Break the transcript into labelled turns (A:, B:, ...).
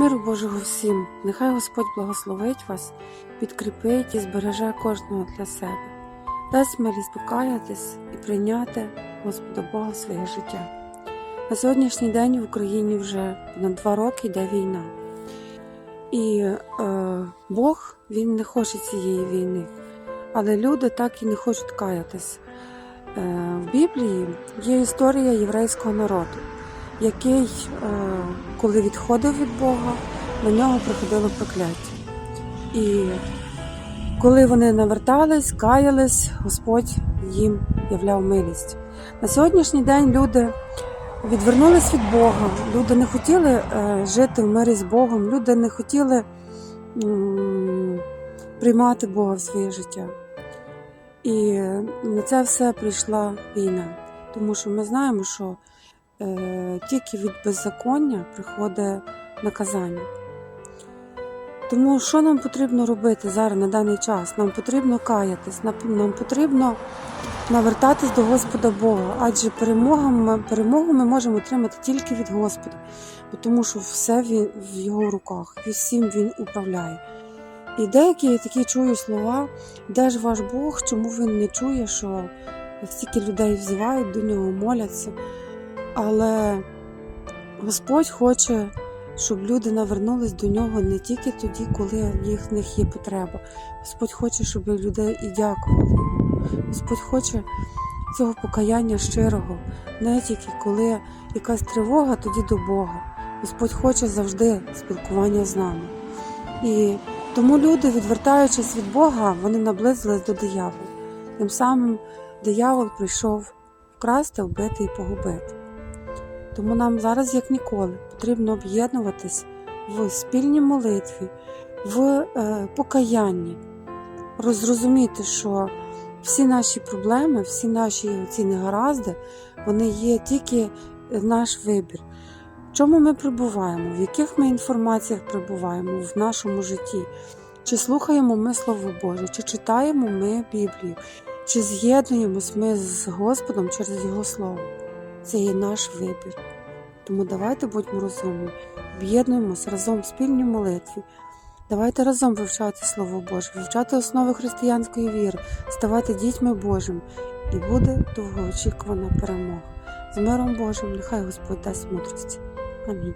A: Миру Божого всім, нехай Господь благословить вас, підкріпить і збереже кожного для себе, дасть милість покаятись і прийняти Господа Бога своє життя. На сьогоднішній день в Україні вже понад два роки йде війна. І е, Бог він не хоче цієї війни, але люди так і не хочуть каятись. Е, в Біблії є історія єврейського народу, який, е, коли відходив від Бога, на нього приходило прокляття. І коли вони навертались, каялись, Господь їм являв милість. На сьогоднішній день люди відвернулись від Бога, люди не хотіли е, жити в мирі з Богом, люди не хотіли приймати Бога в своє життя. І на це все прийшла війна, тому що ми знаємо, що тільки від беззаконня приходить наказання. Тому що нам потрібно робити зараз на даний час? Нам потрібно каятись, нам- потрібно навертатись до Господа Бога, адже перемогу ми можемо отримати тільки від Господа, тому що все в його руках, і всім він управляє. І деякі я такі чую слова, де ж ваш Бог, чому він не чує, що стільки людей взивають до нього, моляться. Але Господь хоче, щоб люди навернулись до нього не тільки тоді, коли в них є потреба. Господь хоче, щоб людей і дякували. Господь хоче цього покаяння щирого, не тільки коли якась тривога, тоді до Бога. Господь хоче завжди спілкування з нами. І тому люди, відвертаючись від Бога, вони наблизились до диявола. Тим самим диявол прийшов вкрасти, вбити і погубити. Тому нам зараз, як ніколи, потрібно об'єднуватись в спільній молитві, в е, покаянні, розрозуміти, що всі наші проблеми, всі наші ці негаразди, вони є тільки наш вибір. В чому ми перебуваємо, в яких ми інформаціях перебуваємо в нашому житті, чи слухаємо ми Слово Боже, чи читаємо ми Біблію, чи з'єднуємось ми з Господом через Його Слово. Це є наш вибір. Тому давайте будьмо розумні, об'єднуємося разом в спільній молитві. Давайте разом вивчати Слово Боже, вивчати основи християнської віри, ставати дітьми Божими, і буде довгоочікувана перемога. З миром Божим, нехай Господь дасть мудрості. Амінь.